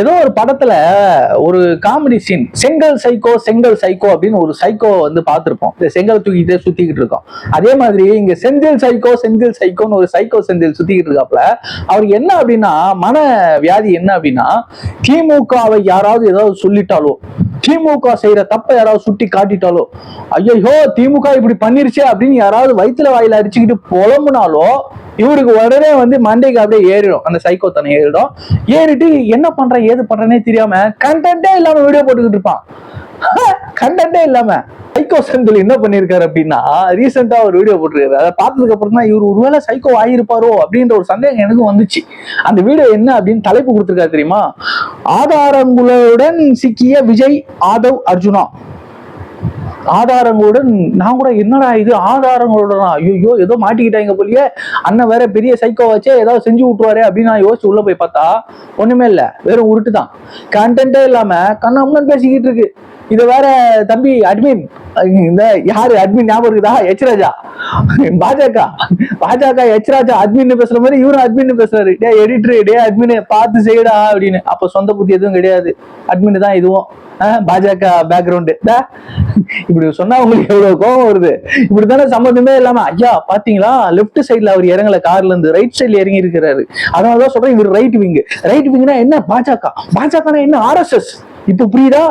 ஏதோ ஒரு படத்துல ஒரு காமெடி சீன் செங்கல் சைக்கோ செங்கல் சைக்கோ அப்படின்னு ஒரு சைக்கோ வந்து பார்த்துருப்போம். இந்த செங்கல் தூக்கிட்டே சுத்திக்கிட்டு இருக்கோம். அதே மாதிரி இங்க செந்தில் சைக்கோ செந்தில் சைக்கோன்னு ஒரு சைக்கோ செந்தில் சுத்திக்கிட்டு இருக்காப்ல அவருக்கு என்ன அப்படின்னா மன வியாதி என்ன அப்படின்னா திமுகவை யாராவது ஏதாவது சொல்லிட்டாலோ திமுக செய்யற தப்ப யாராவது சுட்டி காட்டிட்டாலோ ஐயோ திமுக இப்படி பண்ணிருச்சே அப்படின்னு யாராவது வயிற்றுல வாயில அடிச்சுக்கிட்டு புலம்புனாலோ இவருக்கு உடனே வந்து மண்டைக்கு அப்படியே ஏறிடும். அந்த சைக்கோ தன்னை ஏறிடும். ஏறிட்டு என்ன பண்றேன் ஏது பண்றேனே தெரியாம கண்டென்ட்டே இல்லாம வீடியோ போட்டுக்கிட்டு இருப்பான். கண்டென்ட்டே இல்லாம சைக்கோ செந்தில் என்ன பண்ணிருக்காரு அப்படின்னா ரீசெண்டா ஒரு வீடியோ போட்டிருக்காரு. அதை பார்த்ததுக்கு அப்புறம் தான் இவர் ஒருவேளை சைக்கோ ஆகியிருப்பாரோ அப்படின்ற ஒரு சந்தேகம் எனக்கு வந்துச்சு. அந்த வீடியோ என்ன அப்படின்னு தலைப்பு கொடுத்துருக்காரு தெரியுமா? ஆதாரங்களுடன் சிக்கிய விஜய் ஆதவ் அர்ஜுனா. ஆதாரங்களுடன் நான் கூட என்னடா இது ஆதாரங்களுடன் ஐயோ ஏதோ மாட்டிக்கிட்டாங்க போலியே. அண்ணன் வேற பெரிய சைக்கோ வச்சே ஏதாவது செஞ்சு விட்டுருவாரு அப்படின்னு நான் யோசிச்சு உள்ள போய் பார்த்தா ஒண்ணுமே இல்ல. வெறும் உருட்டு தான் கண்டென்ட்டே இல்லாம கண்ணாமன் பேசிக்கிட்டு இருக்கு. இது வேற தம்பி அட்மின் இந்த யாரு அட்மின் ஞாபகம் இருக்குதா? எச் ராஜா பாஜக. பாஜக எச் ராஜா அட்மின் பேசுற மாதிரி இவரும் அட்மின் பேசுறாரு. டே எடிட்டர் டே அட்மின் பார்த்து செய்யடா அப்படின்னு. அப்ப சொந்த புத்தி எதுவும் கிடையாது. அட்மின் தான் இதுவும். ஆஹ் பாஜக பேக்ரவுண்டு இப்படி சொன்னா உங்களுக்கு எவ்வளவு கோபம் வருது? இப்படி தானே சம்மந்தமே இல்லாம ஐயா பாத்தீங்களா? லெஃப்ட் சைடுல அவர் இறங்கல கார்ல இருந்து ரைட் சைடுல இறங்கி இருக்கிறாரு. அதனாலதான் சொல்றேன் இவர் ரைட் விங் ரைட் விங்னா என்ன? பாஜக. பாஜகனா என்ன? ஆர்எஸ்எஸ் இப்ப புரியுதா?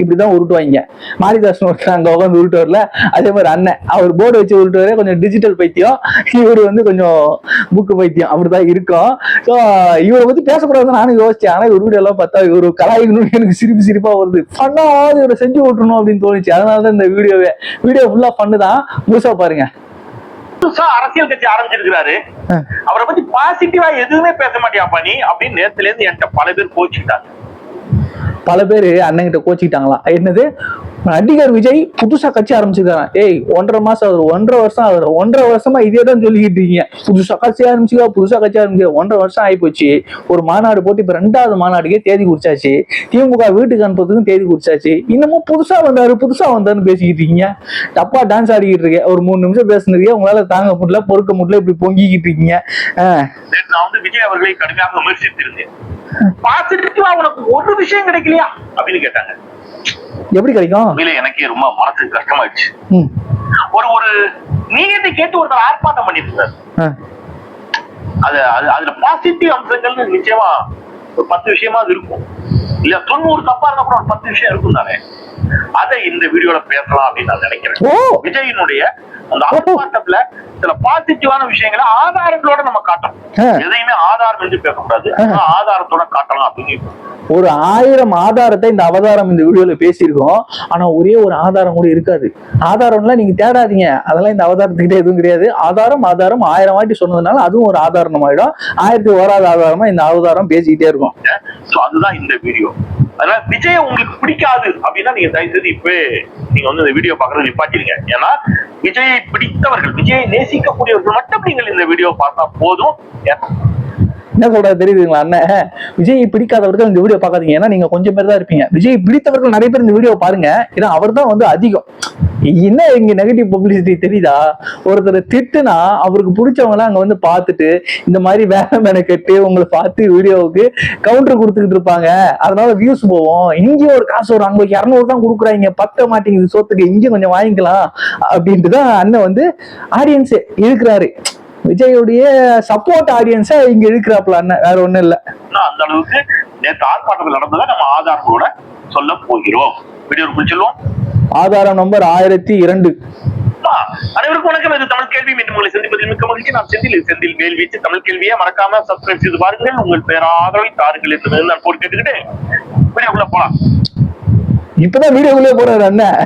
இப்படிதான் உருட்டுவாங்க மாரிதாசன் ஒருத்தர் அங்க உட்காந்து உருட்டுவார்ல அதே மாதிரி அண்ணன். அவர் போர்டு வச்சு உருட்டுவாரு கொஞ்சம் டிஜிட்டல் பைத்தியம். இவர் வந்து கொஞ்சம் புக்கு பைத்தியம். அப்படிதான் இருக்கும். ஸோ இவரை பத்தி பேசக்கூடாதுன்னு நானும் யோசிச்சேன். ஆனா இவர் வீடியோ எல்லாம் பார்த்தா இவர் கலாய்க்கணும்னு எனக்கு சிரிப்பு சிரிப்பா வருது. ஃபன்னாவது இவரை செஞ்சு விட்டுணும் அப்படின்னு தோணுச்சு. அதனாலதான் இந்த வீடியோவே. வீடியோ ஃபுல்லா ஃபன்னு தான். முழுசா பாருங்க. புதுசா அரசியல் கட்சி ஆரம்பிச்சிருக்கிறாரு. அவரை பத்தி பாசிட்டிவா எதுவுமே பேச மாட்டியாப்பா நீ அப்படின்னு நேத்துல இருந்து என்கிட்ட பல பேர் கோச்சுக்கிட்டாங்க பல பேர் அண்ணன்கிட்ட கோச்சிக்கிட்டாங்களாம். என்னது? நடிகர் விஜய் புதுசா கட்சி ஆரம்பிச்சிருக்காங்க. ஏய் ஒன்றரை மாசம் ஆகுது ஒன்றரை வருஷம் ஆகுது. ஒன்றரை வருஷமா இதே தான் சொல்லிக்கிட்டு இருக்கீங்க. புதுசா கட்சி ஆரம்பிச்சுக்கா புதுசா கட்சி ஆரம்பிச்சு ஒன்றரை வருஷம் ஆயிப்போச்சு ஒரு மாநாடு போட்டு இப்ப ரெண்டாவது மாநாடுக்கே தேதி குறிச்சாச்சு. திமுக வீட்டுக்கு அனுப்புறதுக்கும் தேதி குறிச்சாச்சு. இன்னமும் புதுசா வந்தாரு புதுசா வந்தாருன்னு பேசிக்கிட்டு இருக்கீங்க. தப்பா டான்ஸ் ஆடிக்கிட்டு இருக்கேன் ஒரு மூணு நிமிஷம் பேசுனதுக்கே உங்களால தாங்க முடியல பொறுக்க முடியல இப்படி பொங்கிக்கிட்டு இருக்கீங்க. நான் வந்து விஜய் அவர்களை கடுமையாக விமர்சித்திருந்தேன். பாசிட்டிவா உனக்கு ஒரு விஷயம் கிடைக்கலையா? அப்படின்னு கேட்டாங்க. எப்படி கிடைக்கும்? உண்மையிலே எனக்கே ரொம்ப மனசுக்கு கஷ்டமாயிடுச்சு. ஒரு ஒரு நீதி கேட்டு ஒருத்தர் ஆர்ப்பாட்டம் பண்ணிட்டு இருந்தாரு. அது அது அதுல பாசிட்டிவ் அம்சங்கள் நிச்சயமா ஒரு பத்து விஷயமா இருக்கும். இல்ல தொண்ணூறு தப்பா இருந்தா கூட ஒரு பத்து விஷயம் இருக்கும் தானே அதை இந்த வீடியோல பேசலாம் அப்படின்னு நான் நினைக்கிறேன். விஜயினுடைய அந்த ஆர்ப்பாட்டத்துல சில பாசிட்டிவான விஷயங்களை ஆதாரங்களோட நம்ம காட்டணும். எதையுமே ஆதாரம் என்று பேசக்கூடாது. ஆதாரத்தோட காட்டலாம் அப்படின்னு ஒரு ஆயிரம் ஆதாரத்தை இந்த அவதாரம் இந்த வீடியோல பேசியிருக்கோம். ஆனா ஒரே ஒரு ஆதாரம் கூட இருக்காது. ஆதாரம்லாம் நீங்க தேடாதீங்க. அதெல்லாம் இந்த அவதாரத்துக்கிட்ட எதுவும் கிடையாது. ஆதாரம் ஆதாரம் ஆயிரம் வாட்டி சொன்னதுனால அதுவும் ஒரு ஆதாரம் ஆயிடும் ஆயிரத்தி ஓராது ஆதாரமா இந்த அவதாரம் பேசிக்கிட்டே இருக்கும். அதுதான் இந்த வீடியோ. அதனால விஜய் உங்களுக்கு பிடிக்காது அப்படின்னா நீங்க தயவு செய்து இப்பவே நீங்க வந்து இந்த வீடியோ பாக்குறது நிப்பாட்டிருங்க. ஏன்னா விஜயை பிடித்தவர்கள் விஜயை நேசிக்கக்கூடியவர்கள் மட்டும் நீங்கள் இந்த வீடியோ பார்த்தா போதும். என்ன சொல்றது தெரியுதுங்களா அண்ணன் விஜய் பிடிக்காதவர்கள் இந்த வீடியோ பார்க்காதீங்க. ஏன்னா நீங்க கொஞ்சம் பேர் தான் இருப்பீங்க. விஜய் பிடித்தவர்கள் நிறைய பேர் இந்த வீடியோ பாருங்க. ஏன்னா அவர் தான் வந்து அதிகம். என்ன இங்க நெகட்டிவ் பப்ளிசிட்டி தெரியுதா? ஒருத்தர் திட்டுனா அவருக்கு பிடிச்சவங்க அங்க வந்து பார்த்துட்டு இந்த மாதிரி வேலை மேல கெட்டு உங்களை பார்த்து வீடியோவுக்கு கவுண்டர் கொடுத்துக்கிட்டு இருப்பாங்க. அதனால வியூஸ் போவோம். இங்கேயும் ஒரு காசு வரும் அங்க இரநூறு தான் கொடுக்குறாங்க. பத்த மாட்டேங்குது சோத்துக்கு இங்கேயும் கொஞ்சம் வாங்கிக்கலாம் அப்படின்ட்டு தான் அண்ணன் வந்து ஆடியன்ஸ் இருக்கிறாரு விஜயுடைய சப்போர்ட் ஆடியன்ஸா இங்க இருக்கிறாப்ல அண்ணன். வேற ஒண்ணும் இல்ல. அந்த அளவுக்கு நேற்று ஆர்ப்பாட்டத்தில் நடந்ததை நம்ம ஆதாரங்களோட சொல்ல போகிறோம். வீடியோ சொல்லுவோம் ஆதாரம் நம்பர் ஆயிரத்தி இரண்டு. அனைவருக்கும் வணக்கம். இது தமிழ் கேள்வி. மீண்டும் உங்களை சந்திப்பதில் மிக்க மகிழ்ச்சி. நான் செந்தில். செந்தில் வேல் வீச்சு தமிழ் கேள்வியை மறக்காம சப்ஸ்கிரைப் செய்து பாருங்கள். உங்கள் பேராதரவை தாருங்கள் என்று நான் போட்டு கேட்டுக்கிட்டு வீடியோக்குள்ள போலாம். இப்பதான் வீடியோக்குள்ளே போறாரு அண்ணன்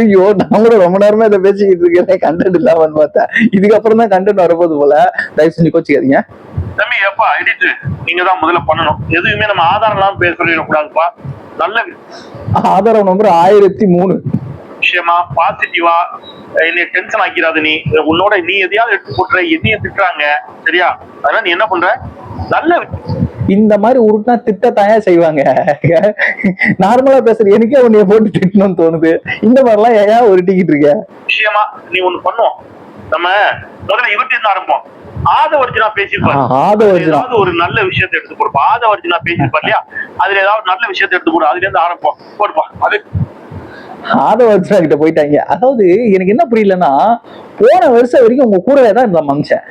ஐயோ நான் கூட ரொம்ப நேரமா இதை பேசிக்கிட்டு இருக்கேன். கண்டென்ட் இல்லாமன்னு பார்த்தேன். இதுக்கப்புறம் தான் கண்டென்ட் வரப்போது போல. தயவு செஞ்சு கோச்சிக்காதீங்க. தம்பி எப்பா எடிட்டு நீங்க தான் முதல்ல பண்ணணும். எதுவுமே நம்ம ஆதாரம் இல்லாம பேச சொல்லிடக்கூடாதுப்பா. நல்ல ஆதாரம் நம்பர் ஆயிரத்தி மூணு. விஷயமா பாசிட்டிவா என்னை டென்ஷன் ஆக்கிறாது நீ. உன்னோட நீ எதையாவது எடுத்து போட்டுற எதையும் திட்டுறாங்க. சரியா? அதனால நீ என்ன பண்ற? நல்ல இந்த மாதிரி உருட்டுனா திட்டத்தாயா செய்வாங்க. நார்மலா பேசுற எனக்கே உன்னைய போட்டு திட்டணும்னு தோணுது. இந்த மாதிரிலாம் ஏன் உருட்டிக்கிட்டு இருக்க? விஷயமா நீ ஒண்ணு பண்ணுவோம் நம்ம முதல்ல இவர்கிட்ட இருந்து ஆரம்பிப்போம். ஆதவர்ஜுனா பேசியிருப்பாரு. ஏதாவது ஒரு நல்ல விஷயத்தை எடுத்து கொடுப்பா ஆதவர்ஜுனா பேசியிருப்பார் இல்லையா? அதுல ஏதாவது நல்ல விஷயத்தை எடுத்து கொடு அதுல இருந்து ஆரம்பம் போடுப்பா. அது ஆதவர்ஜுனா கிட்ட போயிட்டாங்க. அதாவது எனக்கு என்ன புரியலன்னா போன வருஷம் வரைக்கும் உங்க கூடவே தான் இருந்த மனுஷன்.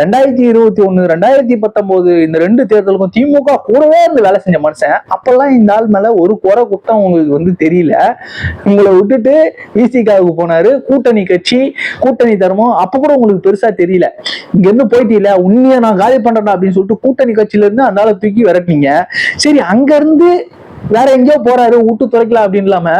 ரெண்டாயிரத்தி இருபத்தி ஒண்ணு ரெண்டாயிரத்தி பத்தொன்பது இந்த ரெண்டு தேர்தலுக்கும் திமுக கூடவே இருந்து வேலை செஞ்ச மனுஷன். அப்பெல்லாம் இந்த ஆள் மேல ஒரு குறை குத்தம் உங்களுக்கு வந்து தெரியல. உங்களை விட்டுட்டு விசிகாவுக்கு போனாரு கூட்டணி கட்சி கூட்டணி தர்மம் அப்ப கூட உங்களுக்கு பெருசா தெரியல. இங்க இருந்து போயிட்டீல உண்மையை நான் காலி பண்றேன் அப்படின்னு சொல்லிட்டு கூட்டணி கட்சியில இருந்து அந்த ஆளை தூக்கி விரட்டினீங்க. சரி அங்க இருந்து வேற எங்கேயோ போறாரு விட்டு துறைக்கலாம் அப்படின்னு இல்லாம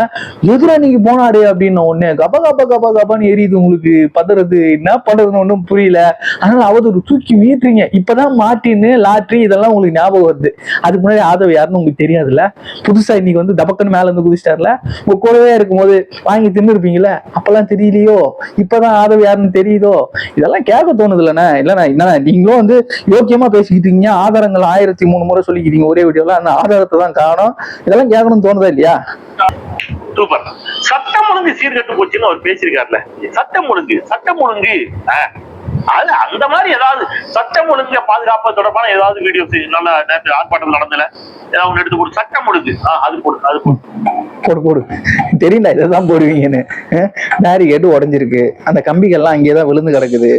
எதிரா நீங்க போனாரு? அப்படின்னு ஒண்ணு கப கப கப கபான்னு எரியுது உங்களுக்கு பதறது. என்ன பண்றதுன்னு ஒண்ணும் புரியல. அதனால அவதூறு தூக்கி வீட்டுறீங்க. இப்பதான் மாட்டின்னு லாட்ரி இதெல்லாம் உங்களுக்கு ஞாபகம் வருது. அதுக்கு முன்னாடி ஆதவ யாருன்னு உங்களுக்கு தெரியாதுல்ல? புதுசா இன்னைக்கு வந்து தபக்கன்னு மேல இருந்து குதிச்சிட்டார்ல உங்க கூடவே இருக்கும்போது வாங்கி தின்னு இருப்பீங்கல்ல அப்பெல்லாம் தெரியலையோ? இப்பதான் ஆதவ யாருன்னு தெரியுதோ? இதெல்லாம் கேட்க தோணுது இல்லைண்ணே இல்லைண்ணா என்னண்ணா நீங்களும் வந்து யோக்கியமா பேசிக்கிட்டீங்க. ஆதாரங்கள் ஆயிரத்தி மூணு முறை சொல்லிக்கிறீங்க ஒரே வீடியோல. அந்த ஆதாரத்தை தான் காணும். இதெல்லாம் கேட்கணும்னு தோணுதா இல்லையா? சூப்பர் சட்டம் ஒழுங்கு சீர்கெட்டு போச்சுன்னு அவர் பேசியிருக்காருல்ல. சட்டம் ஒழுங்கு சட்டம் ஒழுங்கு. அது அந்த மாதிரி ஏதாவது சட்டம் ஒழுங்க பாதுகாப்பு தொடர்பான ஏதாவது வீடியோ நல்ல நேற்று ஆர்ப்பாட்டம் நடந்தல ஏதாவது ஒண்ணு எடுத்து போடு. சட்டம் ஒழுங்கு. அது போடு அது போடு. போடு போடு. தெரியல இதைதான் போடுவீங்கன்னு. பேரிகேட்டு உடஞ்சிருக்கு. அந்த கம்பிகள்லாம் அங்கேயே தான் விழுந்து கிடக்குது.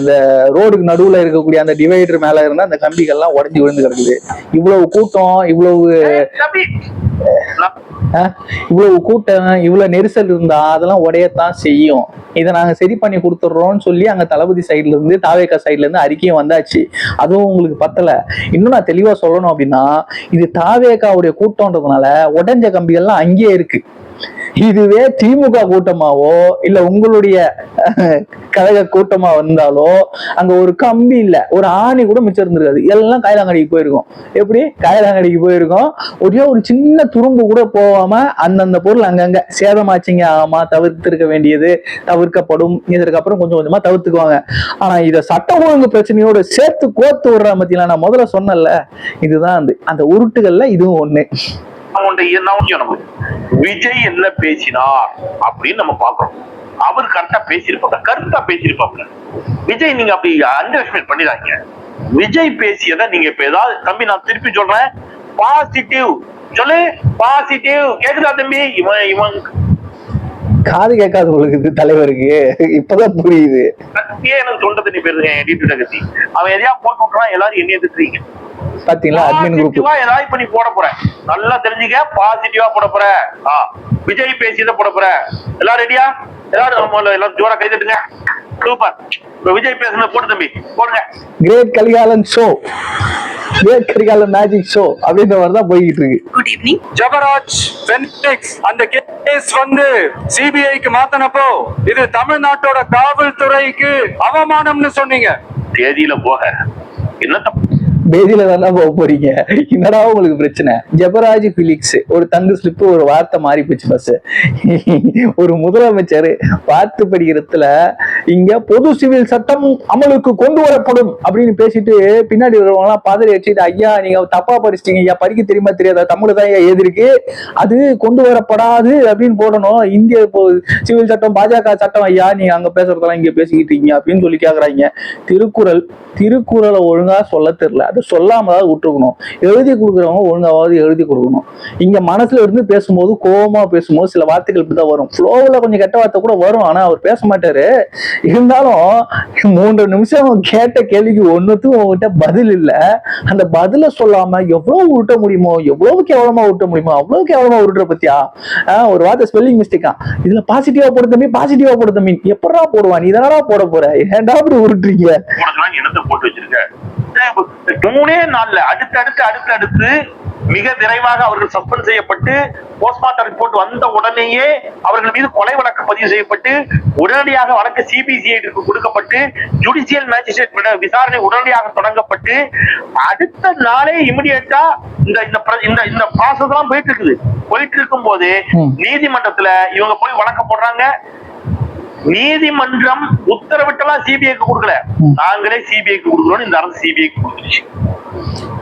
இந்த ரோடுக்கு நடுவுல இருக்கக்கூடிய அந்த டிவைடர் மேல இருந்தா அந்த கம்பிகள்லாம் உடஞ்சி விழுந்து கிடக்குது. இவ்வளவு கூட்டம் இவ்வளவு இவ்வளவு கூட்டம் இவ்வளவு நெரிசல் இருந்தா அதெல்லாம் உடையத்தான் செய்யும். இதை நாங்க சரி பண்ணி கொடுத்துட்றோம்னு சொல்லி அங்க தளபதி சைடுல இருந்து தாவேக்கா சைடுல இருந்து அறிக்கையும் வந்தாச்சு. அதுவும் உங்களுக்கு பத்தல. இன்னும் நான் தெளிவா சொல்லணும் அப்படின்னா இது தாவேக்காவுடைய கூட்டம்ன்றதுனால உடைஞ்ச கம்பிகள்லாம் அங்கேயே இருக்கு. இதுவே திமுக கூட்டமாவோ இல்ல உங்களுடைய கழக கூட்டமா வந்தாலோ அங்க ஒரு கம்பி இல்ல ஒரு ஆணி கூட மிச்சம் இருந்திருக்காது. எல்லாம் காயலாங்கடிக்கு போயிருக்கும். எப்படி? காயலாங்கடிக்கு போயிருக்கோம். ஒரே ஒரு சின்ன துரும்பு கூட போகாம அந்தந்த பொருள் அங்கங்க சேதமாச்சுங்க ஆமா தவிர்த்திருக்க வேண்டியது தவிர்க்கப்படும். இதற்கப்புறம் கொஞ்சம் கொஞ்சமா தவிர்த்துக்குவாங்க. ஆனா இதை சட்ட ஒழுங்கு பிரச்சனையோட சேர்த்து கோத்து விடுற மத்தியில நான் முதல்ல சொன்னேன்ல இதுதான் அந்த அந்த உருட்டுகள்ல இதுவும் ஒண்ணு. அவன்கிட்ட என்ன நமக்கு விஜய் என்ன பேசினார் அப்படின்னு நம்ம பாக்குறோம் அவர் கரெக்டா பேசியிருப்பாங்க கருத்தா பேசியிருப்பாங்க விஜய் நீங்க அப்படி அண்டர் எஸ்டிமேட் பண்ணிடாதீங்க. விஜய் பேசியதை நீங்க இப்ப ஏதாவது தம்பி நான் திருப்பி சொல்றேன். பாசிட்டிவ் சொல்லு பாசிட்டிவ் கேக்குதா தம்பி? இவன் இவன். காது கேட்காது உங்களுக்கு தலைவருக்கு. இப்பதான் புரியுது. எனக்கு தொண்டை தண்ணி போயிருங்க எடிட்டு அவன் எதையா போட்டு விட்டுறான் எல்லாரும் என்னைய திட்டுறீங்க. பாத்தீங்களா அட்மின் குரூப் ஏதாவது இப்ப நீ போட போற. நல்லா தெரிஞ்சுக்க பாசிட்டிவா போட போற. ஆ, விஜய் பேசியதை போட போற. எல்லாரும் ரெடியா எல்லாரும் நம்ம எல்லாரும் ஜோரா கை தட்டுங்க. சூப்பர் விஜய் பேசுனது போட்டு தம்பி. போடுங்க. Great Karikalan show great Karikalan magic show அப்படின்ற மாதிரி தான் போய்கிட்டு இருக்கு. குட் ஈவினிங் ஜபராஜ் பெனிக்ஸ் அந்த கேஸ் வந்து சிபிஐக்கு மாத்தனப்போ இது தமிழ்நாட்டோட காவல்துறைக்கு அவமானம்னு சொன்னீங்க. தேதியில போக. என்ன தப்பு? பேதியில தானே போக போறீங்க. என்னடா உங்களுக்கு பிரச்சனை? ஜெபராஜ் பிலிக்ஸ் ஒரு தங்கு ஸ்லிப்பு ஒரு வார்த்தை மாறி போச்சு பஸ் ஒரு முதலமைச்சர் பார்த்து படிக்கிறதுல இங்க பொது சிவில் சட்டம் அமலுக்கு கொண்டு வரப்படும் அப்படின்னு பேசிட்டு பின்னாடி வருவாங்க எல்லாம் பதறி வச்சுட்டு ஐயா நீங்க தப்பா படிச்சிட்டீங்க. ஐயா படிக்க தெரியுமா தெரியாதா? தமிழ் தான் ஐயா எதிர்க்கு. அது கொண்டு வரப்படாது அப்படின்னு போடணும். இந்திய சிவில் சட்டம் பாஜக சட்டம் ஐயா நீங்க அங்க பேசுறதெல்லாம் இங்க பேசிக்கிட்டு இருக்கீங்க அப்படின்னு சொல்லி கேக்குறாங்க. திருக்குறள் திருக்குறளை ஒழுங்கா சொல்ல தெரியல. அது சொல்லாமதாவது விட்டுருக்கணும். எழுதி கொடுக்குறவங்க ஒழுங்காவது எழுதி கொடுக்கணும். இங்க மனசுல இருந்து பேசும்போது கோவமா பேசும்போது சில வார்த்தைகள் இப்படி தான் வரும் ஃப்ளோவில் கொஞ்சம் கெட்ட வார்த்தை கூட வரும் ஆனா அவர் பேச மாட்டாரு. இருந்தாலும் மூன்று நிமிஷம் கேட்ட கேள்விக்கு ஒன்னுத்துக்கும் உங்ககிட்ட பதில் இல்ல. அந்த பதில சொல்லாம எவ்வளவு உருட்ட முடியுமோ எவ்வளவு கேவலமா உருட்ட முடியுமோ அவ்வளவு கேவலமா உருட்டுற பத்தியா? ஆஹ் ஒரு வார்த்தை ஸ்பெல்லிங் மிஸ்டேக்கா இதுல பாசிட்டிவா போட தம்பி பாசிட்டிவா போட தம்பி. எப்படா போடுவான்? நீ தானடா போட போற? ஏன்டா அப்படி உருட்டுறீங்க? என்னத்தை போட்டு வச்சிருக்க? ஏய், மூணே நாள்ல அடுத்து அடுத்து அடுத்து அடுத்து மிக விரைவாக அவர்கள் சஸ்பெண்ட் செய்யப்பட்டு போஸ்ட்மார்ட்டம் ரிப்போர்ட் வந்த உடனேயே அவர்கள் மீது கொலை வழக்கு பதிவு செய்யப்பட்டு உடனடியாக வழக்கு சிபிசிஐடிக்கு கொடுக்கப்பட்டு ஜுடிஷியல் மேஜிஸ்ட்ரேட் விசாரணை உடனடியாக தொடங்கப்பட்டு அடுத்த நாளே இமிடியேட்டா இந்த இந்த இந்த ப்ராசஸ் எல்லாம் போயிட்டு இருக்குது போயிட்டு இருக்கும் போது. நீதிமன்றத்துல இவங்க போய் வழக்கு போடுறாங்க நீதிமன்றம் உத்தரவிட்டெல்லாம் சிபிஐக்கு கொடுக்கல. நாங்களே சிபிஐக்கு கொடுக்குறோம் இந்த அரசு சிபிஐக்கு கொடுத்துருச்சு.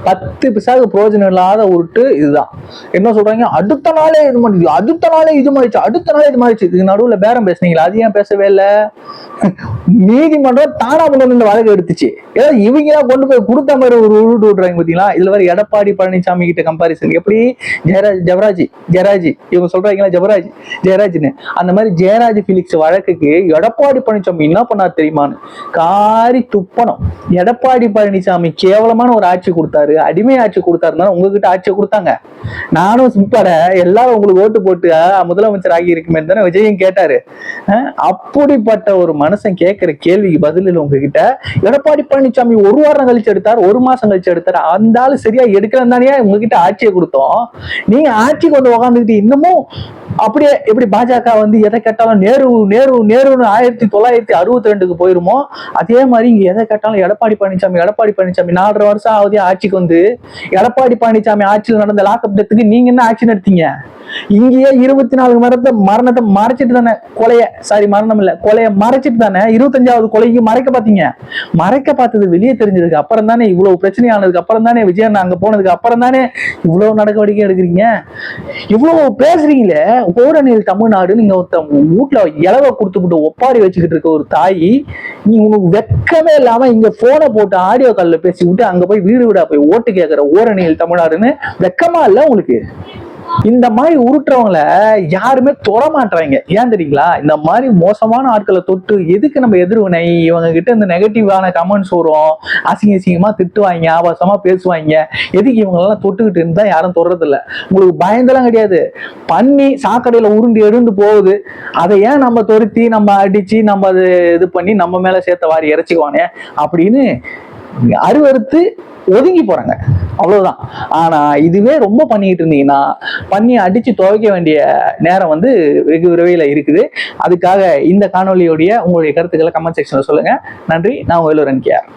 பத்து பிசாகு பிரயோஜனம் இல்லாத உருட்டு இதுதான். என்ன சொல்றாங்க? அடுத்த நாளே இது மாதிரி அடுத்த நாளே இது மாதிரிச்சு அடுத்த நாளே இது மாதிரிச்சு. இதுக்கு நடுவுல பேரம் பேசுனீங்களா? அது ஏன் பேசவே இல்லை? நீதிமன்றம் தானா கொண்டு வந்து இந்த வழக்கு எடுத்துச்சு. ஏதோ இவங்க தான் கொண்டு போய் கொடுத்த மாதிரி ஒரு உருட்டு விட்றாங்க பாத்தீங்களா? இதுல வேற எடப்பாடி பழனிசாமி கிட்ட கம்பாரிசன் எப்படி? ஜெயராஜ் ஜெவராஜ் ஜெயராஜ். இவங்க சொல்றாங்களா ஜெவராஜ் ஜெயராஜ்னு. அந்த மாதிரி ஜெயராஜ் பிலிக்ஸ் வழக்குக்கு எடப்பாடி பழனிசாமி என்ன பண்ணார் தெரியுமான்னு? காரி துப்பனம் எடப்பாடி பழனிசாமி கேவலமான ஒரு ஆட்சி கொடுத்தாரு. அடிமை ஆட்சி கொடுத்தாருன்னா உங்ககிட்ட ஆட்சியை கொடுத்தாங்க. நானும் உட்பட எல்லாரும் உங்களுக்கு ஓட்டு போட்டு முதலமைச்சர் ஆகி இருக்குமே தானே விஜயும் கேட்டாரு. அப்படிப்பட்ட ஒரு மனுஷன் கேட்கிற கேள்விக்கு பதில் இல்லை உங்ககிட்ட. எடப்பாடி பழனிசாமி ஒரு வாரம் கழிச்சு எடுத்தார் ஒரு மாசம் கழிச்சு எடுத்தார். அந்த ஆளு சரியா எடுக்கலன்னு தானே உங்ககிட்ட ஆட்சியை கொடுத்தோம். நீங்க ஆட்சிக்கு வந்து உக்காந்துக்கிட்டு இன்னமும் அப்படியே எப்படி பாஜக வந்து எதை கேட்டாலும் நேரு நேரு நேருன்னு ஆயிரத்தி தொள்ளாயிரத்தி அறுபத்தி ரெண்டுக்கு போயிருமோ? அதே மாதிரி இங்க எதை கேட்டாலும் எடப்பாடி பழனிசாமி எடப்பாடி பழனிசாமி நாலரை வருஷம் ஆகுது ஆட்சிக்கு வந்து. எடப்பாடி பழனிசாமி ஆட்சியில் நடந்த லாக்அப் டெத்துக்கு நீங்க என்ன ஆட்சி நடத்தீங்க இங்கேயே இருபத்தி நாலு மரத்தை மரணத்தை மறைச்சிட்டு தானே கொலைய சாரி மரணம் இல்ல கொலைய மறைச்சிட்டு தானே இருபத்தஞ்சாவது கொலைக்கு மறைக்க பாத்தீங்க மறைக்க பார்த்தது வெளியே தெரிஞ்சதுக்கு அப்புறம் தானே இவ்வளவு பிரச்சனை ஆனதுக்கு அப்புறம் தானே விஜயன் அங்க போனதுக்கு அப்புறம் தானே இவ்வளவு நடவடிக்கை எடுக்கிறீங்க? இவ்வளவு பேசுறீங்களே ஓரணியில் தமிழ்நாடு நீங்க ஒருத்தன் வீட்டுல கொடுத்து கொடுத்துக்கிட்டு ஒப்பாரி வச்சுக்கிட்டு இருக்க ஒரு தாய் நீ உனக்கு வெக்கமே இல்லாம இங்க போனை போட்டு ஆடியோ கால்ல விட்டு அங்க போய் வீடு வீடா போய் ஓட்டு கேட்கிற ஓரணியில் தமிழ்நாடுன்னு வெக்கமா இல்ல உங்களுக்கு? இந்த மாதிரி உருட்டுறவங்கள யாருமே தொட ஏன் தெரியுங்களா? இந்த மாதிரி மோசமான ஆட்களை தொட்டு எதுக்கு நம்ம எதிர்வினை? இவங்க கிட்ட இந்த நெகட்டிவான கமெண்ட்ஸ் வரும். அசிங்க அசிங்கமா திட்டுவாங்க ஆபாசமா பேசுவாங்க. எதுக்கு இவங்களெல்லாம் தொட்டுக்கிட்டு இருந்தா யாரும் தொடுறது இல்ல உங்களுக்கு பயந்தெல்லாம் கிடையாது. பண்ணி சாக்கடையில உருண்டு எழுந்து போகுது. அதை ஏன் நம்ம தொருத்தி நம்ம அடிச்சு நம்ம அது இது பண்ணி நம்ம மேல சேர்த்த வாரி இறைச்சிக்குவானே? அப்படின்னு அருவறுத்து ஒதுங்கி போறாங்க. அவ்வளவுதான். ஆனா இதுவே ரொம்ப பண்ணிக்கிட்டு இருந்தீங்கன்னா பண்ணி அடிச்சு துவைக்க வேண்டிய நேரம் வந்து வெகு விரைவில் இருக்குது. அதுக்காக இந்த காணொலியோடைய உங்களுடைய கருத்துக்களை கமெண்ட் செக்ஷன்ல சொல்லுங்க. நன்றி. நான் வேலூரன் கேஆர்